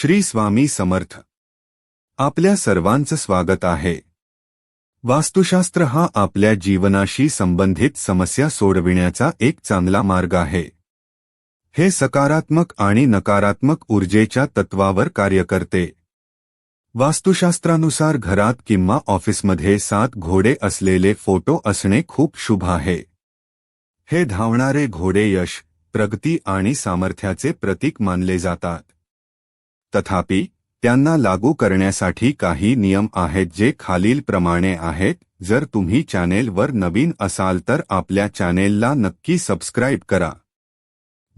श्री स्वामी समर्थ. आपल्या सर्वांचं स्वागत आहे. वास्तुशास्त्र हा आपल्या जीवनाशी संबंधित समस्या सोडविण्याचा एक चांगला मार्ग आहे. हे सकारात्मक आणि नकारात्मक ऊर्जेच्या तत्वावर कार्य करते. वास्तुशास्त्रानुसार घरात किंवा ऑफिसमध्ये सात घोडे असलेले फोटो असणे खूप शुभ आहे. हे धावणारे घोडे यश प्रगती आणि सामर्थ्याचे प्रतीक मानले जातात. तथापि, त्यांना लागू करण्यासाठी काही नियम आहेत जे खालीलप्रमाणे आहेत. जर तुम्ही चॅनेलवर नवीन असाल तर आपल्या चॅनेलला नक्की सबस्क्राईब करा.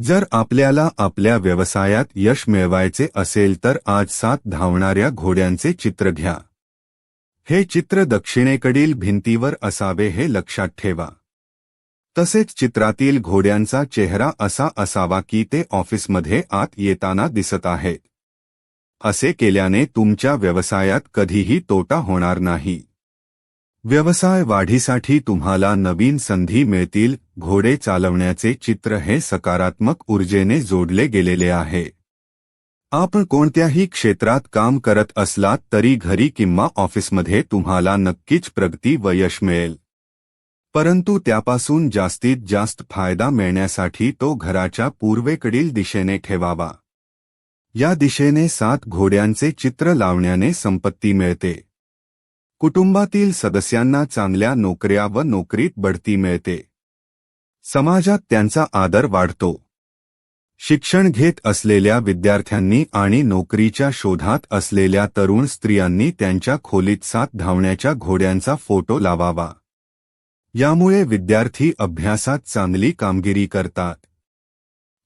जर आपल्याला आपल्या व्यवसायात यश मिळवायचे असेल तर आज सात धावणाऱ्या घोड्यांचे चित्र घ्या. हे चित्र दक्षिणेकडील भिंतीवर असावे हे लक्षात ठेवा. तसेच चित्रातील घोड्यांचा चेहरा असा असावा की ते ऑफिसमध्ये आत येताना दिसत आहेत. असे केल्याने तुमच्या व्यवसायात कधीही तोटा होणार नाही. व्यवसाय वाढीसाठी तुम्हाला नवीन संधी मिळतील घोडे चालवण्याचे चित्र हे सकारात्मक ऊर्जेने जोडले गेलेले आहे. आपण कोणत्याही क्षेत्रात काम करत असलात तरी घरी किंवा ऑफिसमध्ये तुम्हाला नक्कीच प्रगती व यश मिळेल. परंतु त्यापासून जास्तीत जास्त फायदा मिळण्यासाठी तो घराच्या पूर्वेकडील दिशेने ठेवावा. या दिशेने सात घोड्यांचे चित्र लावण्याने संपत्ती मिळते. कुटुंबातील सदस्यांना चांगल्या नोकऱ्या व नोकरीत बढती मिळते. समाजात त्यांचा आदर वाढतो. शिक्षण घेत असलेल्या विद्यार्थ्यांनी आणि नोकरीच्या शोधात असलेल्या तरुण स्त्रियांनी त्यांच्या खोलीत सात धावण्याच्या घोड्यांचा फोटो लावावा. यामुळे विद्यार्थी अभ्यासात चांगली कामगिरी करतात.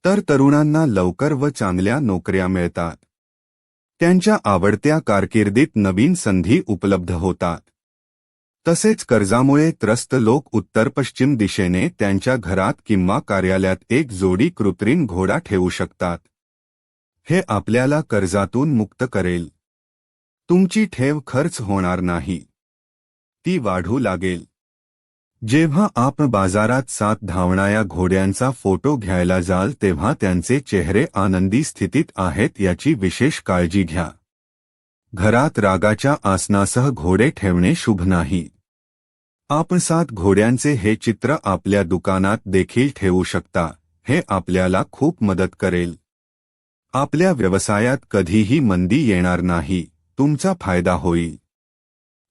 तर तरुणांना लवकर व चांगल्या नोकऱ्या मिळतात. त्यांच्या आवडत्या कारकिर्दीत नवीन संधी उपलब्ध होतात. तसेच कर्जामुळे त्रस्त लोक उत्तर पश्चिम दिशेने त्यांच्या घरात किंवा कार्यालयात एक जोडी कृत्रिम घोडा ठेवू शकतात. हे आपल्याला कर्जातून मुक्त करेल. तुमची ठेव खर्च होणार नाही. ती वाढू लागेल. जेव्हा आपण बाजारात सात धावणाऱ्या घोड्यांचा फोटो घ्यायला जाल तेव्हा त्यांचे चेहरे आनंदी स्थितीत आहेत याची विशेष काळजी घ्या. घरात रागाच्या आसनासह घोडे ठेवणे शुभ नाही. आपण सात घोड्यांचे हे चित्र आपल्या दुकानात देखील ठेवू शकता हे आपल्याला खूप मदत करेल. आपल्या व्यवसायात कधीही मंदी येणार नाही तुमचा फायदा होईल.